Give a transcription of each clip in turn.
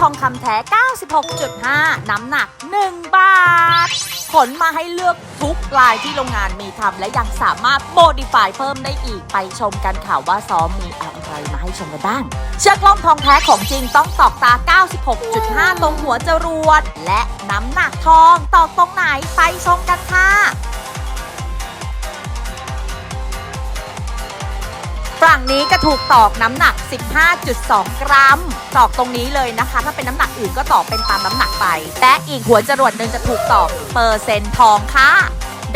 ทองคำแท้ 96.5 น้ำหนัก 1 บาท ขนมาให้เลือกทุกลายที่โรงงานมีทำและยังสามารถโมดิฟายเพิ่มได้อีกไปชมกันค่ะว่าซ้อมมีอะไรมาให้ชมกันบ้าง เชือกล่อมทองแท้ของจริงต้องตอกตา 96.5 ตรงหัวจรวด และน้ำหนักทองตอกตรงไหนไปชมกันค่ะ ฝั่งนี้ก็ถูกตอกน้ำหนัก 15.2 กรัม ตอกตรงนี้เลยนะคะ ถ้าเป็นน้ำหนักอื่นก็ตอกเป็นตามน้ำหนักไป และอีกหัวจรวดหนึ่งจะถูกตอกเปอร์เซ็นต์ทองค่ะ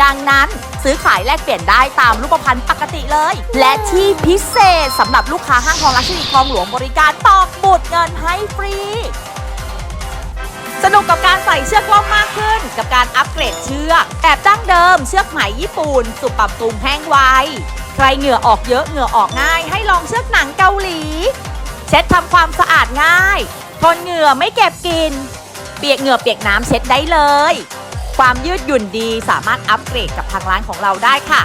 ดังนั้นซื้อขายแลกเปลี่ยนได้ตามรูปพรรณปกติเลย และที่พิเศษสำหรับลูกค้าห้างทองรัชนีคลองหลวงบริการตอกบุดเงินให้ฟรีสนุกกับการใส่เชือกล่องมากขึ้น กับการอัปเกรดเชือกแบบดั้งเดิมเชือกไหมญี่ปุ่นสุปรับปรุงแห้งไว รเหงื่อออกเยอะเหงื่อออกง่าย ให้ลองเชือกหนังเกาหลี เช็ดทำความสะอาดง่าย ทนเหงื่อไม่เก็บกินเปียกเหงื่อเปียกน้ำเช็ดได้เลย ความยืดหยุ่นดีสามารถอัปเกรดกับทางร้านของเราได้ค่ะ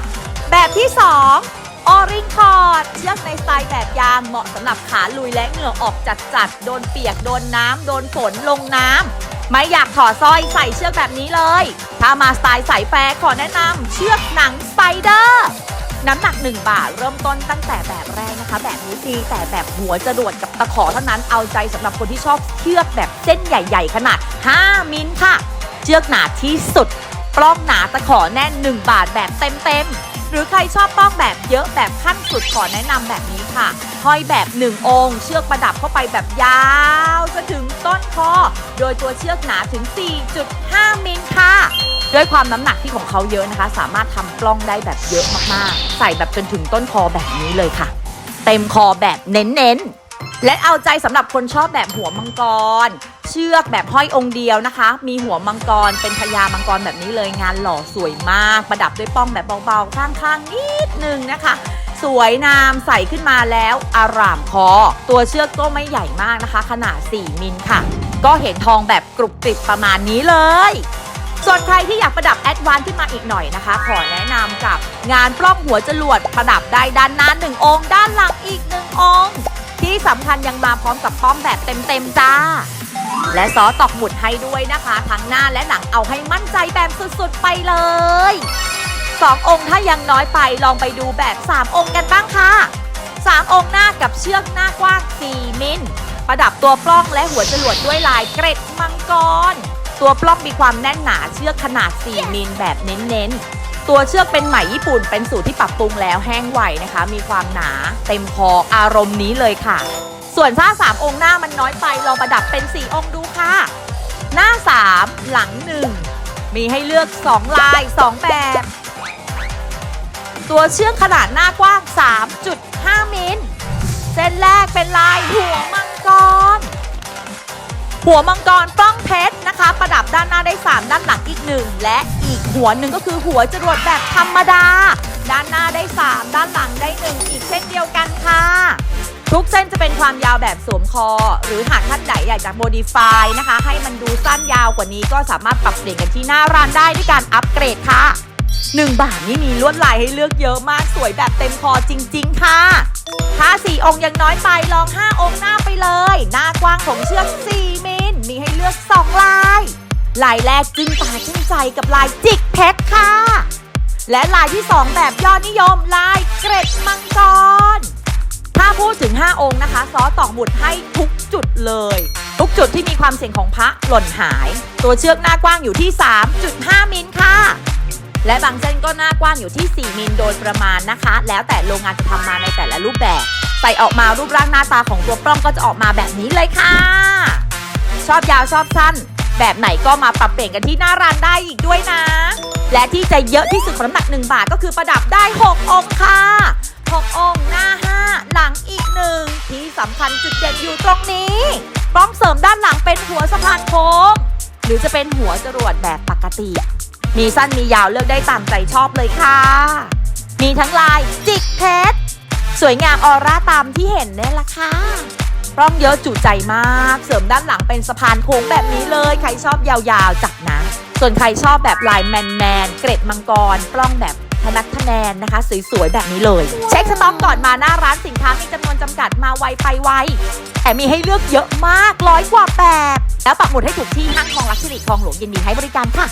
แบบที่ 2ออริงคอร์ดเชือกในสไตล์แบบยางเหมาะสำหรับขาลุยและเหงื่อออกจัดๆ โดนเปียก โดนน้ำ โดนฝน ลงน้ำ ไม่อยากถอดสร้อยใส่เชือกแบบนี้เลย ถ้ามาสไตล์สายแฟร์ขอแนะนำเชือกหนังสไปเดอร์ น้ำหนัก 1 บาท เริ่มต้นตั้งแต่แบบแรกนะคะ แบบนี้ฟรีแต่แบบหัวจรวดกับตะขอเท่านั้นเอาใจสำหรับคนที่ชอบเชือกแบบเส้นใหญ่ ๆ ขนาด 5 มิลค่ะ เชือกหนาที่สุดปล้องหนาตะขอแน่น 1 บาทแบบเต็มๆหรือใครชอบปล้องแบบเยอะแบบขั้นสุดขอแนะนำแบบนี้ค่ะห้อยแบบ 1 องค์ เชือกประดับเข้าไปแบบยาวจนถึงต้นคอโดยตัวเชือกหนาถึง 4.5 มิลค่ะ ด้วยความน้ำหนักที่ของเขาเยอะนะคะ สามารถทำปล้องได้แบบเยอะมากๆ ใส่แบบจนถึงต้นคอแบบนี้เลยค่ะ เต็มคอแบบเน้นๆ และเอาใจสำหรับคนชอบแบบหัวมังกร เชือกแบบห้อยองค์เดียวนะคะ มีหัวมังกรเป็นพญามังกรแบบนี้เลยงานหล่อสวยมาก ประดับด้วยป้องแบบเบาๆ ข้างๆ นิดนึงนะคะสวยงามใส่ขึ้นมาแล้วอารามคอ ตัวเชือกก็ไม่ใหญ่มากนะคะ ขนาด 4 มิลค่ะ ก็เห็นทองแบบกรุบกริบประมาณนี้เลย ส่วนใครที่อยากประดับแอดวานขึ้นมาอีกหน่อยนะคะ ขอแนะนำกับงานปล้องหัวจรวดประดับได้ด้านหน้าหนึ่งองค์ ด้านหลังอีกหนึ่งองค์ ที่สำคัญยังมาพร้อมกับป้อมแบบเต็มๆจ้า และซอสตอกหมุดให้ด้วยนะคะ ทั้งหน้าและหลังเอาให้มั่นใจแบบสุดๆไปเลยสององค์ถ้ายังน้อยไปลองไปดูแบบ 3 องค์กันบ้างค่ะ 3 องค์หน้ากับเชือกหน้ากว้าง 4 มิลประดับตัวปล้องและหัวจรวดด้วยลายเกร็ดมังกร ตัวปล้องมีความแน่นหนาเชือกขนาด 4 มิลแบบเน้นๆ ตัวเชือกเป็นไหมญี่ปุ่นเป็นสูตรที่ปรับปรุงแล้วแห้งไวนะคะ มีความหนาเต็มพออารมณ์นี้เลยค่ะ ส่วนถ้า3องค์หน้ามันน้อยไปลองประดับเป็น 4 องค์ดูค่ะ หน้า 3 หลัง 1 มีให้เลือก 2 ลาย 2 แบบ ตัวเชือกขนาดหน้ากว้าง 3.5 มิลเส้นแรกเป็นลายหัวมังกร หัวมังกรปล้องับด้านหน้าได้ 3 ด้านหลังอีก 1 และอีกหัวหนึ่งก็คือหัวจรวดแบบธรรมดา ด้านหน้าได้ 3 ด้านหลังได้ 1 อีกเช่นเดียวกันค่ะ ทุกเส้นจะเป็นความยาวแบบสวมคอ หรือหากท่านไหนอยากจะโมดิฟายนะคะ ให้มันดูสั้นยาวกว่านี้ก็สามารถปรับเปลี่ยนกันที่หน้าร้านได้ด้วยการอัปเกรดค่ะ 1 บาทนี่มีลวดลายให้เลือกเยอะมากสวยแบบเต็มคอจริง ๆ ค่ะถ้า 4 องค์ยังน้อยไปลอง 5 องค์หน้าไปเลย หน้ากว้างของเชือก 4 มิล มีให้เลือก 2 ลาย ลายแรกจึงตาจึงใจกับลายจิกเพชรค่ะ และลายที่ 2 แบบยอดนิยมลายเกร็ดมังกร ถ้าพูดถึง 5 องค์นะคะ ซอสตอกหมุดให้ทุกจุดเลย ทุกจุดที่มีความเสี่ยงของพระหล่นหาย ตัวเชือกหน้ากว้างอยู่ที่ 3.5 มิลค่ะ และบางเส้นก็หน้ากว้างอยู่ที่ 4 มิลโดยประมาณนะคะ แล้วแต่โรงงานจะทำมาในแต่ละรูปแบบ ใส่ออกมารูปร่างหน้าตาของตัวปล้องก็จะออกมาแบบนี้เลยค่ะ ชอบยาวชอบสั้น แบบไหนก็มาปรับเปลี่ยนกันที่หน้าร้านได้อีกด้วยนะ และที่จะเยอะที่สุดของน้ำหนัก 1 บาทก็คือประดับได้ 6 องค์ค่ะ6องค์หน้า 5 หลังอีกหนึ่งที่สำคัญจุดเด่นอยู่ตรงนี้ป้องเสริมด้านหลังเป็นหัวสะพานโค้งหรือจะเป็นหัวจรวดแบบปกติ มีสั้นมียาวเลือกได้ตามใจชอบเลยค่ะ มีทั้งลายจิกเพชรสวยงามออร่าตามที่เห็นนี่แหละค่ะ ปล้องเยอะจุใจมาก เสริมด้านหลังเป็นสะพานโค้งแบบนี้เลย ใครชอบยาวๆจัดนะ ส่วนใครชอบแบบลายแมนๆเกรดมังกรปล้องแบบแทนัดทะแนนนะคะ สวยๆ แบบนี้เลย เช็คสต็อกก่อนมาหน้าร้านสินค้ามีจำนวนจำกัดมาไวไปไวแต่มีให้เลือกเยอะมากร้อยกว่าแบบ แล้วปักหมุดให้ถูกที่ห้างทองลักษิริคลองหลวงยินดีให้บริการค่ะ